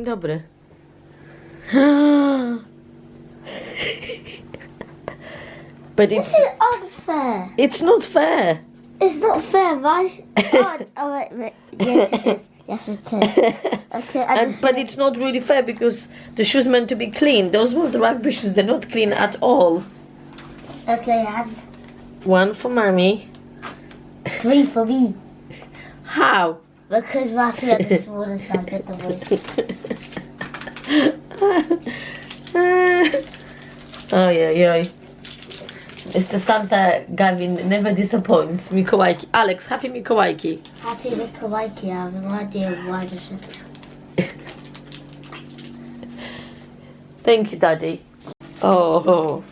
Dzień dobry. But it's This is unfair. it's not fair. It's not fair, right? oh, oh, wait, wait. Yes, it is. Yes, it is. Okay, and, And but it's not really fair because the shoes meant to be clean. Those was the rugby shoes. They're not clean at all. okay, and One for mommy. three for me How? Because my feet are the smallest. I get the weight. Oh, yeah, oj. Mr. Santa Gavin never disappoints. Mikołajki. Alex, happy Mikołajki. Happy Mikołajki. I have no idea why this is. Thank you, Daddy. Oh.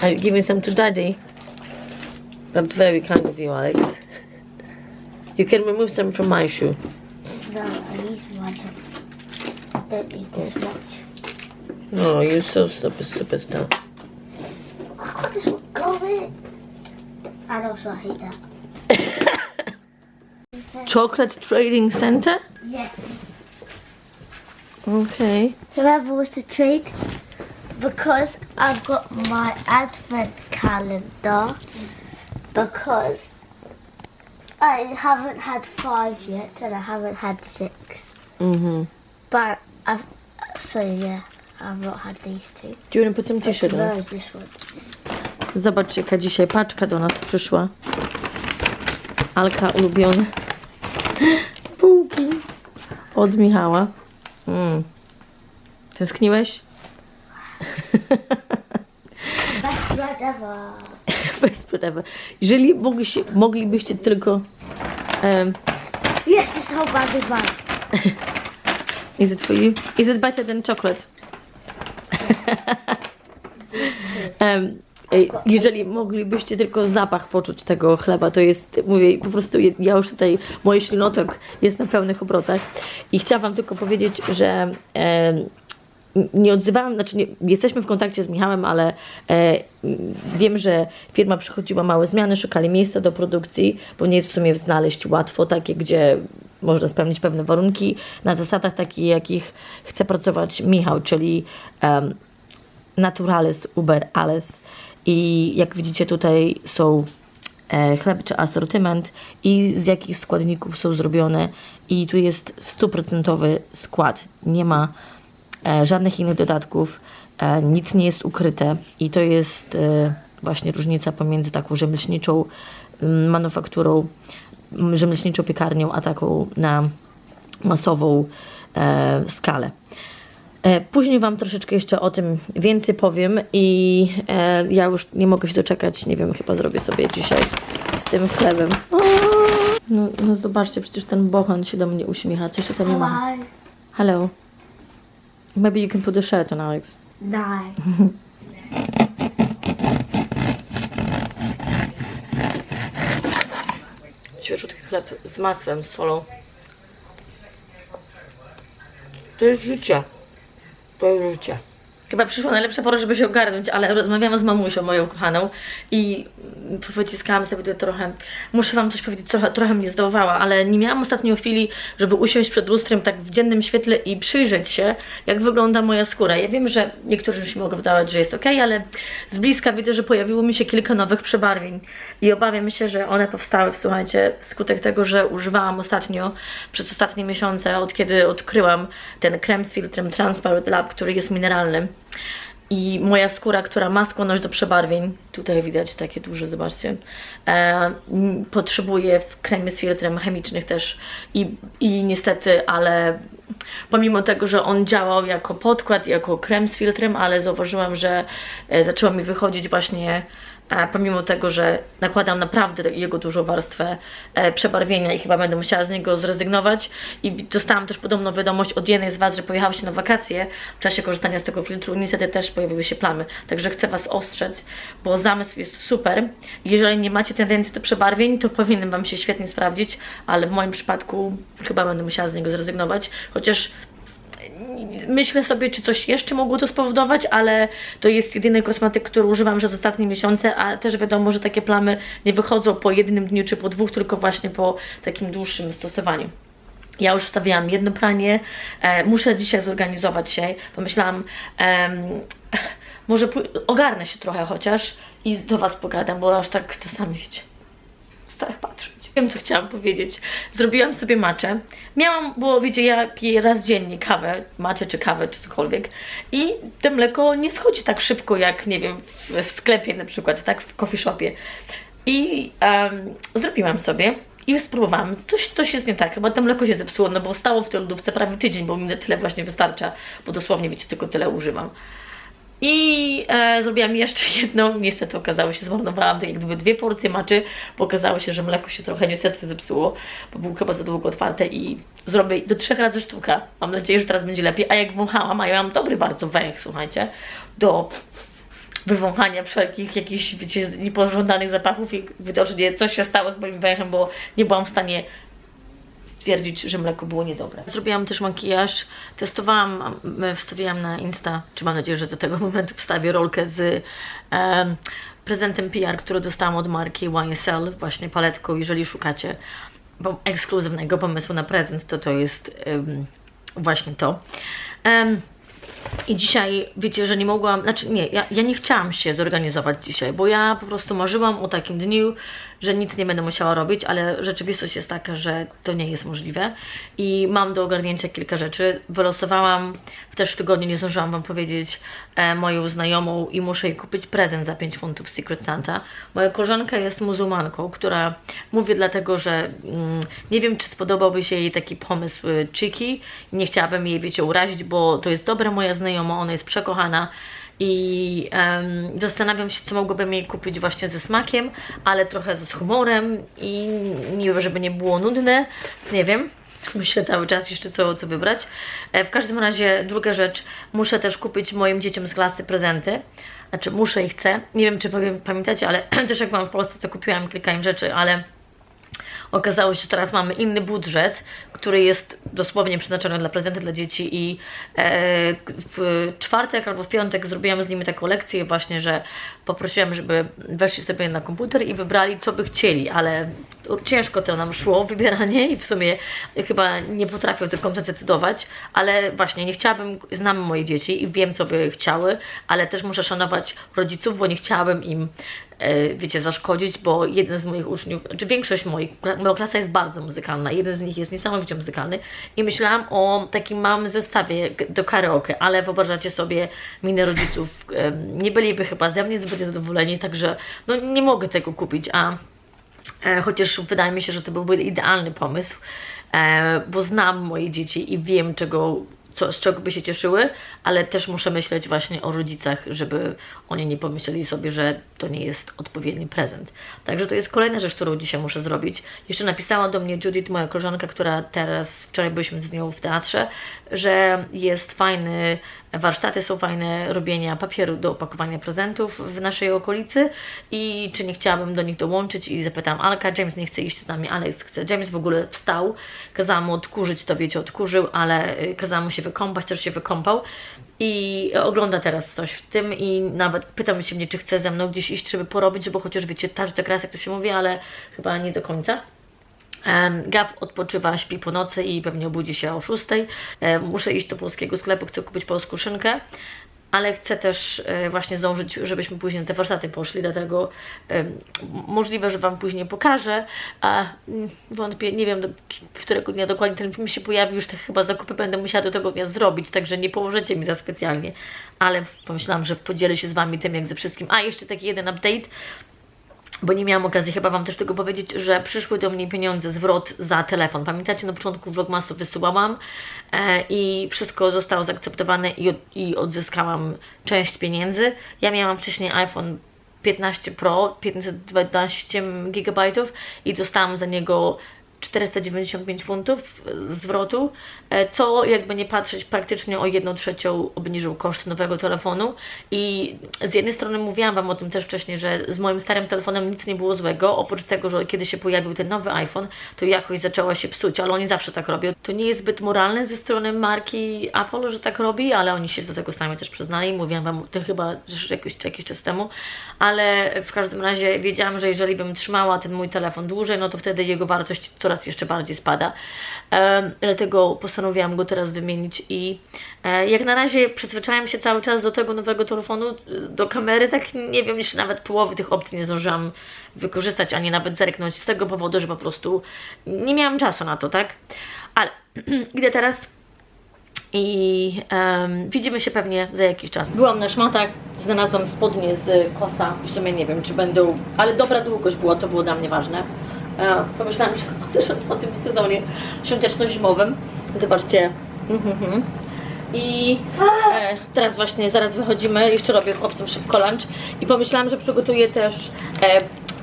Are you giving some to Daddy? That's very kind of you, Alex. You can remove some from my shoe. No, I need one. I don't need this much. Oh, you're so super superstar. I got this one going. And also, hate that. Chocolate Trading Center? Yes. Okay. Whoever was to trade, because I've got my advent calendar, because I haven't had five yet and I haven't had six. Mm-hmm. But I've, so yeah, I've not had these two. Do you want to put some this one? Zobaczcie, jaka dzisiaj paczka do nas przyszła. Alka ulubione. Bułki. Od Michała. Mm. Tęskniłeś? Best ever. Best food ever. Jeżeli mogliście, moglibyście tylko... Um, Yes, this whole bag is it for you? Is it better than chocolate? um, jeżeli moglibyście tylko zapach poczuć tego chleba, to jest, mówię, po prostu ja już tutaj, mój ślinotok jest na pełnych obrotach i chciałam wam tylko powiedzieć, że nie odzywałam, znaczy nie, jesteśmy w kontakcie z Michałem, ale e, wiem, że firma przechodziła małe zmiany, szukali miejsca do produkcji, bo nie jest w sumie znaleźć łatwo takie, gdzie można spełnić pewne warunki na zasadach takich, jakich chce pracować Michał, czyli em, Naturales, Uber, Alles. I jak widzicie tutaj są e, chleb czy asortyment i z jakich składników są zrobione i tu jest stuprocentowy skład. Nie ma żadnych innych dodatków, e, nic nie jest ukryte i to jest e, właśnie różnica pomiędzy taką rzemieślniczą mm, manufakturą, mm, rzemieślniczą piekarnią, a taką na masową e, skalę. E, Później Wam troszeczkę jeszcze o tym więcej powiem i e, ja już nie mogę się doczekać, nie wiem, chyba zrobię sobie dzisiaj z tym chlebem. No, no zobaczcie, przecież ten bochan się do mnie uśmiecha, coś o tym ma. Hello. Maybe you can put the shirt on, Alex. No. Świeżutki chleb z masłem, z solą. To jest życie. To jest życie. Chyba przyszła najlepsza pora, żeby się ogarnąć, ale rozmawiałam z mamusią moją kochaną i wyciskałam sobie trochę. Muszę wam coś powiedzieć, trochę, trochę mnie zdołowała, ale nie miałam ostatnio chwili, żeby usiąść przed lustrem tak w dziennym świetle i przyjrzeć się, jak wygląda moja skóra. Ja wiem, że niektórzy już mogą wydawać, że jest ok, ale z bliska widzę, że pojawiło mi się kilka nowych przebarwień i obawiam się, że one powstały, słuchajcie, wskutek tego, że używałam ostatnio, przez ostatnie miesiące, od kiedy odkryłam ten krem z filtrem Transparent Lab, który jest mineralny. I moja skóra, która ma skłonność do przebarwień, tutaj widać takie duże, zobaczcie, e, potrzebuje w kremie z filtrem chemicznych też. I, i niestety, ale pomimo tego, że on działał jako podkład, jako krem z filtrem, ale zauważyłam, że e, zaczęła mi wychodzić właśnie pomimo tego, że nakładam naprawdę jego dużą warstwę e, przebarwienia i chyba będę musiała z niego zrezygnować. I dostałam też podobną wiadomość od jednej z Was, że pojechała się na wakacje w czasie korzystania z tego filtru. Niestety też pojawiły się plamy. Także chcę Was ostrzec, bo zamysł jest super. Jeżeli nie macie tendencji do przebarwień, to powinien Wam się świetnie sprawdzić, ale w moim przypadku chyba będę musiała z niego zrezygnować. Chociaż myślę sobie, czy coś jeszcze mogło to spowodować, ale to jest jedyny kosmetyk, który używam przez ostatnie miesiące, a też wiadomo, że takie plamy nie wychodzą po jednym dniu czy po dwóch, tylko właśnie po takim dłuższym stosowaniu. Ja już wstawiłam jedno pranie, e, muszę dzisiaj zorganizować się. Pomyślałam, em, może ogarnę się trochę chociaż i do Was pogadam, bo aż tak czasami wiecie, strach patrzeć. Wiem, co chciałam powiedzieć. Zrobiłam sobie maczę. Miałam, bo wiecie, ja piję raz dziennie kawę, maczę czy kawę, czy cokolwiek. I to mleko nie schodzi tak szybko, jak nie wiem, w sklepie na przykład, tak, w coffee shopie. I em, zrobiłam sobie i spróbowałam. Coś, coś jest nie tak, chyba to mleko się zepsuło, no bo stało w tej lodówce prawie tydzień, bo mi na tyle właśnie wystarcza, bo dosłownie, wiecie, tylko tyle używam. I e, zrobiłam jeszcze jedną, niestety okazało się, zmarnowałam tak jak gdyby dwie porcje maczy, bo okazało się, że mleko się trochę niestety zepsuło, bo było chyba za długo otwarte i zrobię do trzech razy sztuka. Mam nadzieję, że teraz będzie lepiej, a jak wąchałam, a ja mam dobry bardzo węch, słuchajcie, do wywąchania wszelkich jakichś, wiecie, niepożądanych zapachów i widocznie coś się stało z moim węchem, bo nie byłam w stanie stwierdzić, że mleko było niedobre. Zrobiłam też makijaż, testowałam, wstawiłam na Insta, czy mam nadzieję, że do tego momentu wstawię rolkę z em, prezentem PR, który dostałam od marki YSL, właśnie paletką, jeżeli szukacie ekskluzywnego pomysłu na prezent, to to jest em, właśnie to. Em, i dzisiaj, wiecie, że nie mogłam, znaczy nie, ja, ja nie chciałam się zorganizować dzisiaj, bo ja po prostu marzyłam o takim dniu, że nic nie będę musiała robić, ale rzeczywistość jest taka, że to nie jest możliwe i mam do ogarnięcia kilka rzeczy. Wylosowałam, też w tygodniu nie zdążyłam Wam powiedzieć, e, moją znajomą i muszę jej kupić prezent za 5 funtów Secret Santa. Moja koleżanka jest muzułmanką, która, mówię dlatego, że mm, nie wiem, czy spodobałby się jej taki pomysł y, cheeky. Nie chciałabym jej, wiecie, urazić, bo to jest dobra moja znajoma, ona jest przekochana i em, zastanawiam się, co mogłabym jej kupić właśnie ze smakiem, ale trochę z humorem i nie, żeby nie było nudne, nie wiem. Myślę cały czas jeszcze co, co wybrać. E, w każdym razie druga rzecz, muszę też kupić moim dzieciom z klasy prezenty. Znaczy muszę i chcę. Nie wiem czy pamiętacie, ale też jak byłam w Polsce to kupiłam kilka im rzeczy, ale Okazało się, że teraz mamy inny budżet, który jest dosłownie przeznaczony dla prezenty dla dzieci i e, w czwartek albo w piątek zrobiłam z nimi taką lekcję właśnie, że poprosiłam, żeby weszli sobie na komputer i wybrali co by chcieli, ale ciężko to nam szło, wybieranie i w sumie chyba nie potrafią do końca decydować, ale właśnie nie chciałabym, znam moje dzieci i wiem co by chciały, ale też muszę szanować rodziców, bo nie chciałabym im wiecie, zaszkodzić, bo jeden z moich uczniów, czy większość moich, moja klasa jest bardzo muzykalna, jeden z nich jest niesamowicie muzykalny i myślałam o takim małym zestawie do karaoke, ale wyobrażacie sobie minę rodziców, nie byliby chyba ze mnie zbyt zadowoleni, także no nie mogę tego kupić, a E, chociaż wydaje mi się, że to byłby idealny pomysł, e, bo znam moje dzieci i wiem, czego, co, z czego by się cieszyły, ale też muszę myśleć właśnie o rodzicach, żeby oni nie pomyśleli sobie, że to nie jest odpowiedni prezent. Także to jest kolejna rzecz, którą dzisiaj muszę zrobić. Jeszcze napisała do mnie Judith, moja koleżanka, która teraz, wczoraj byliśmy z nią w teatrze, że jest fajny, warsztaty są fajne, robienia papieru do opakowania prezentów w naszej okolicy i czy nie chciałabym do nich dołączyć i zapytałam Alka, James nie chce iść z nami, Alex chce. James w ogóle wstał, kazałam mu odkurzyć, to wiecie, odkurzył, ale y, kazałam mu się wykąpać, też się wykąpał i ogląda teraz coś w tym i nawet pytam się mnie, czy chce ze mną gdzieś iść, żeby porobić, żeby chociaż wiecie, tarć tak raz, jak to się mówi, ale chyba nie do końca. Gab odpoczywa, śpi po nocy i pewnie obudzi się o 6. Em, Muszę iść do polskiego sklepu, chcę kupić polską szynkę, ale chcę też e, właśnie zdążyć, żebyśmy później na te warsztaty poszli, dlatego m- możliwe, że Wam później pokażę, a mm, wątpię, nie wiem, do którego dnia dokładnie ten film się pojawi, już te chyba zakupy będę musiała do tego dnia zrobić, także nie pomożecie mi za specjalnie, ale pomyślałam, że podzielę się z Wami tym jak ze wszystkim. A, jeszcze taki jeden update, bo nie miałam okazji chyba Wam też tego powiedzieć, że przyszły do mnie pieniądze, zwrot za telefon. Pamiętacie, na początku vlogmasu wysyłałam e, i wszystko zostało zaakceptowane i, i odzyskałam część pieniędzy. Ja miałam wcześniej iPhone 15 Pro, 512 GB i dostałam za niego 495 funtów e, zwrotu, e, co jakby nie patrzeć praktycznie o 1 trzecią obniżył koszt nowego telefonu. I z jednej strony mówiłam Wam o tym też wcześniej, że z moim starym telefonem nic nie było złego, oprócz tego, że kiedy się pojawił ten nowy iPhone, to jakoś zaczęła się psuć, ale oni zawsze tak robią. To nie jest zbyt moralne ze strony marki Apple, że tak robi, ale oni się do tego sami też przyznali, mówiłam Wam to chyba że jakiś, jakiś czas temu, ale w każdym razie wiedziałam, że jeżeli bym trzymała ten mój telefon dłużej, no to wtedy jego wartość coraz coraz jeszcze bardziej spada. Em, dlatego postanowiłam go teraz wymienić i e, jak na razie przyzwyczaiłam się cały czas do tego nowego telefonu, y, do kamery, tak nie wiem, jeszcze nawet połowy tych opcji nie zdążyłam wykorzystać, ani nawet zerknąć z tego powodu, że po prostu nie miałam czasu na to, tak? Ale idę teraz i em, widzimy się pewnie za jakiś czas. Byłam na szmatach, znalazłam spodnie z kosa, w sumie nie wiem czy będą, ale dobra długość była, to było dla mnie ważne. E, pomyślałam też o, tym sezonie świąteczno-zimowym. Zobaczcie. Mhm. I e, teraz właśnie zaraz wychodzimy, jeszcze robię chłopcom szybko lunch i pomyślałam, że przygotuję też e,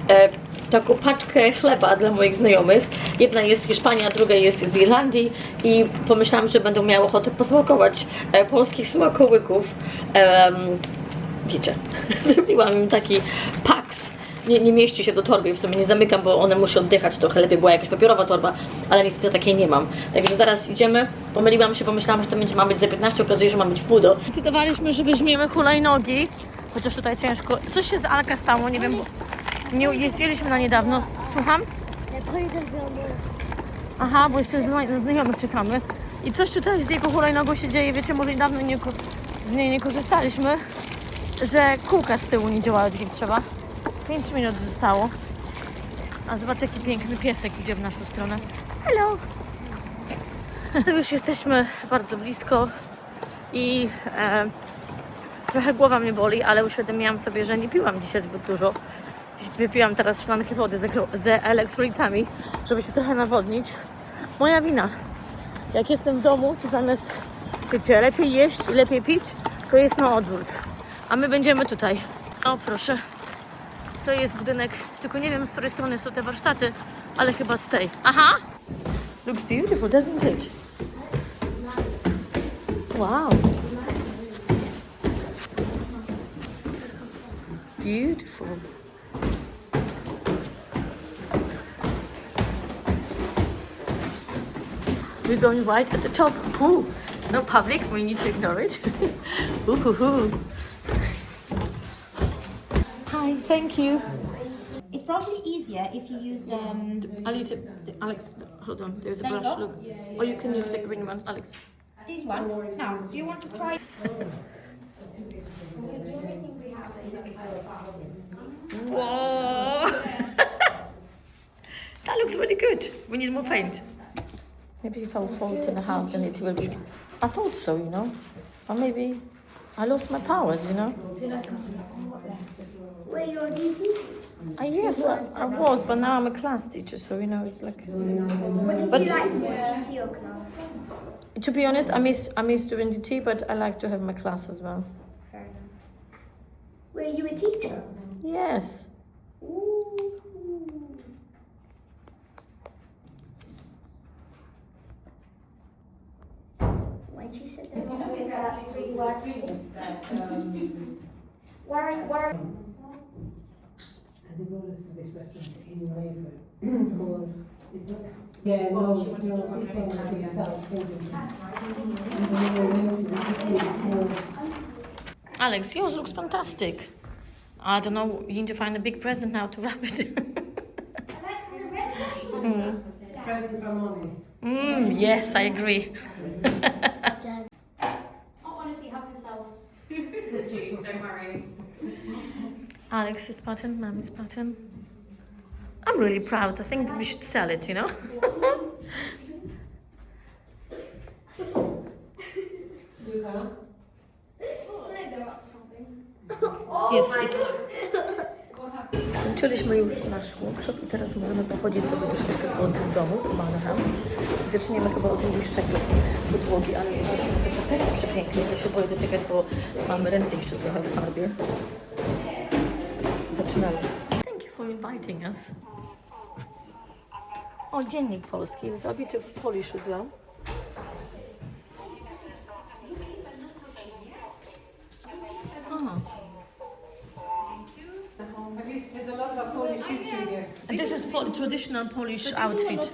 e, taką paczkę chleba dla moich znajomych. Jedna jest z Hiszpanii, a druga jest z Irlandii i pomyślałam, że będą miały ochotę posmakować e, polskich smakołyków. Em, wiecie, zrobiłam im taki paks. Nie, nie mieści się do torby, w sumie nie zamykam, bo one muszą oddychać trochę, lepiej była jakaś papierowa torba, ale niestety takiej nie mam. Także zaraz idziemy, pomyliłam się, pomyślałam, że to będzie ma być za 15, okazuje się, że ma być w pół do. Decydowaliśmy, że weźmiemy hulajnogi, chociaż tutaj ciężko. Coś się z Alka stało, nie wiem, bo nie jeździliśmy na niedawno. Słucham? Aha, bo jeszcze na znajomych czekamy. I coś tutaj z jego hulajnogą się dzieje, wiecie, może niedawno nie, z niej nie korzystaliśmy, że kółka z tyłu nie działały jak trzeba. 5 minut zostało. A zobacz jaki piękny piesek idzie w naszą stronę. Hello! Już jesteśmy bardzo blisko i e, trochę głowa mnie boli, ale uświadomiłam sobie, że nie piłam dzisiaj zbyt dużo. Wypiłam teraz szklankę wody z, z elektrolitami, żeby się trochę nawodnić. Moja wina. Jak jestem w domu, to zamiast, wiecie, lepiej jeść i lepiej pić, to jest na odwrót. A my będziemy tutaj. O, proszę. To jest budynek, tylko nie wiem z której strony są te warsztaty, ale chyba z tej. Aha! Looks beautiful, doesn't it? Wow. Beautiful. We're going right at the top. Ooh, no public, we need to ignore it. ooh, ooh, ooh. Hi, thank you. It's probably easier if you use the. Um, I need to, Alex, hold on, there's a There brush, look. Or you can use the green one, Alex. this one. Now, do you want to try? Whoa! that looks really good. We need more paint. Maybe if I fold it in half, then it will be. I thought so, you know. Or maybe I lost my powers, you know. Where you're DT? Uh, yes, I, I was, but now I'm a class teacher, so you know, it's like. What did But- you like more DT or class? To be honest, I miss I miss doing the tea, but I like to have my class as well. Fair enough. Were you a teacher? Yes. Ooh. When she said that, What are, what are, And they brought us to this restaurant in Waver called, is it? Yeah, no, no, this one was in South Kensington. And then we went to this one called Alex, yours looks fantastic. I don't know. You need to find a big present now to wrap it. mm. Present from Mommy. Mm, yes, I agree. honestly, help yourself to the juice, don't worry. Alex's pattern, Mommy's pattern. I'm really proud. I think we should sell it, you know? Jest. Skończyliśmy już nasz workshop i teraz możemy pochodzić sobie troszeczkę po tym domu, po Manor House. Zaczniemy chyba od niższego podłogi, ale zobaczcie te tapety przepiękne. Ja się boję dotykać, bo mamy ręce jeszcze trochę w farbie. Zaczynamy. Thank you for inviting us. O, dziennik polski. It's a bit of Polish as well. Oh. Have you, there's a lot of Polish history here. And this is Pol- traditional Polish outfit.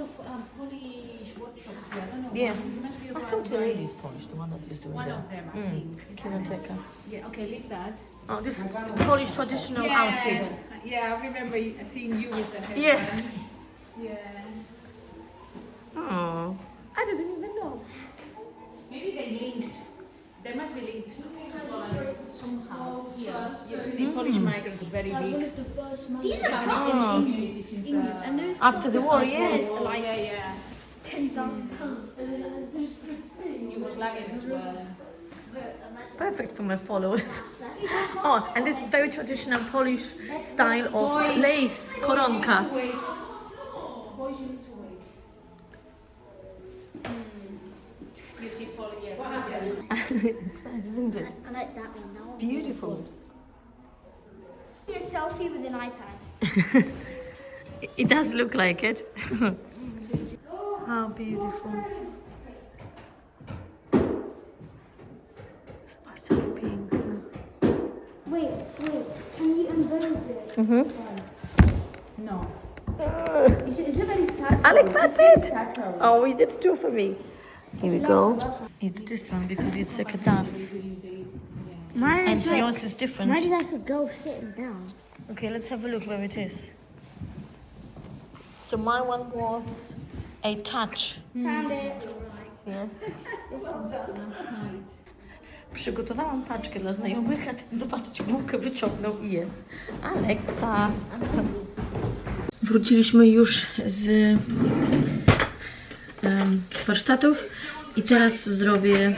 Yes. I thought the lady is Polish, the one that is doing One that. of them, I Mm. think. Kinoteka. Yeah, okay, leave that. Oh, this is Polish traditional outfit. Yeah, I remember seeing you with the head. Yes. Yeah. Oh, I didn't even know. Maybe they linked. They must be linked somehow. Yeah. You uh, see, the hmm. Polish migrants were very big. These are Spanish community since the and After the war, yes. yeah, yeah. ten thousand pounds. Yugoslavians were. Perfect for my followers. Oh, and this is very traditional Polish style of lace, koronka. Wait. Boys, you need to wait. You see, Poli, yeah. boys, yes. it's nice, isn't it? I like that one now. Beautiful. A selfie with an iPad. It- It does look like it. How beautiful. Zobacz, piękne. Wait, wait. Can you unbox it? Mhm. No. It's, it's a very sad Alex, that's it. a sad story. Oh, you did two for me. Here we go. It's this one because it's a dove. Mine And is like, yours is different. mine is like a girl sitting down. Okay, let's have a look where it is. So my one was a touch. Found it. Yes. Przygotowałam paczkę dla znajomych, a ten zobaczcie, bułkę wyciągnął i je. Aleksa. Wróciliśmy już z em, warsztatów i teraz zrobię,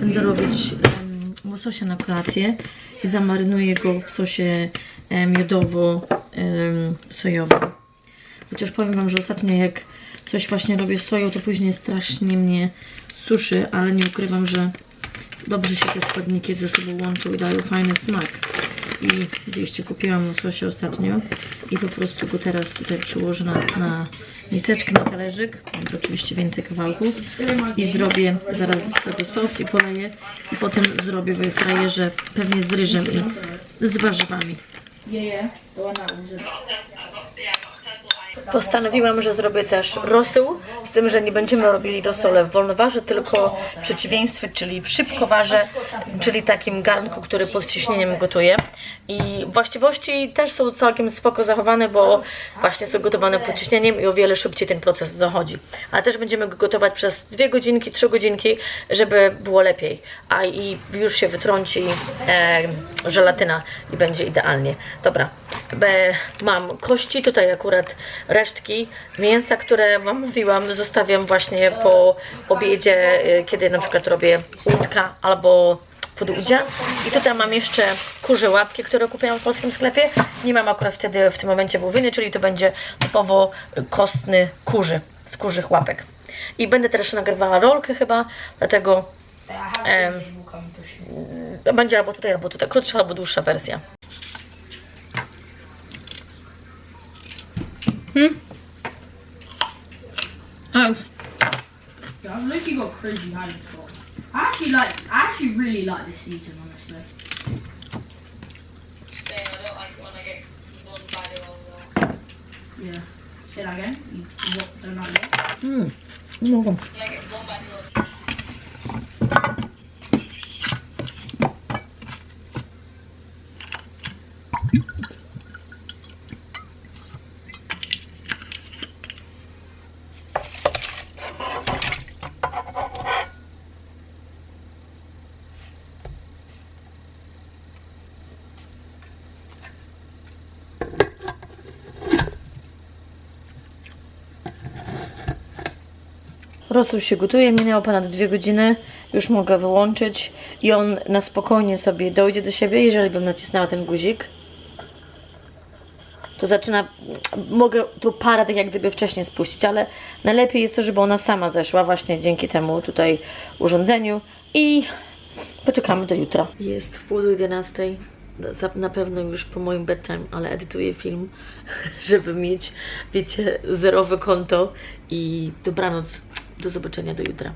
będę robić em, łososia na kolację zamarynuję go w sosie miodowo-sojowym. Chociaż powiem Wam, że ostatnio jak coś właśnie robię z soją, to później strasznie mnie suszy, ale nie ukrywam, że dobrze się te składniki ze sobą łączą i dają fajny smak. I gdzieś kupiłam łososia ostatnio i po prostu go teraz tutaj przyłożę na, na miseczkę, na talerzyk. Mam tu oczywiście więcej kawałków i zrobię zaraz z tego sos i poleję i potem zrobię w frajerze pewnie z ryżem i z warzywami. Yeah, yeah. The one Postanowiłam, że zrobię też rosół, z tym, że nie będziemy robili rosole w wolnowarze, tylko w przeciwieństwie, czyli w szybkowarze, czyli takim garnku, który pod ciśnieniem gotuję. I właściwości też są całkiem spoko zachowane, bo właśnie są gotowane pod ciśnieniem i o wiele szybciej ten proces zachodzi. Ale też będziemy go gotować przez dwie godzinki, trzy godzinki, żeby było lepiej. A i już się wytrąci e, żelatyna i będzie idealnie. Dobra, mam kości, tutaj akurat resztki mięsa, które Wam mówiłam, zostawiam właśnie po obiedzie, e, kiedy na przykład robię łódka albo podłudzia. I tutaj mam jeszcze kurze łapki, które kupiłam w polskim sklepie. Nie mam akurat wtedy w tym momencie wołowiny, czyli to będzie typowo kostny kurzy, z kurzych łapek. I będę też nagrywała rolkę chyba, dlatego em, będzie albo tutaj, albo tutaj, krótsza albo dłuższa wersja. Hmm? Yeah, I've literally got crazy high score. I actually like, I actually really like this season, honestly. Yeah. Say that again. You, you what, don't like what? Hmm. Mogą. Rosół się gotuje, minęło ponad dwie godziny, już mogę wyłączyć i on na spokojnie sobie dojdzie do siebie, jeżeli bym nacisnęła ten guzik. To zaczyna, mogę tu parę tak jak gdyby wcześniej spuścić, ale najlepiej jest to, żeby ona sama zeszła właśnie dzięki temu tutaj urządzeniu i poczekamy do jutra. Jest w pół do 11, za- na pewno już po moim bedtime, ale edytuję film, żeby mieć, wiecie, zerowe konto i dobranoc. Do zobaczenia do jutra.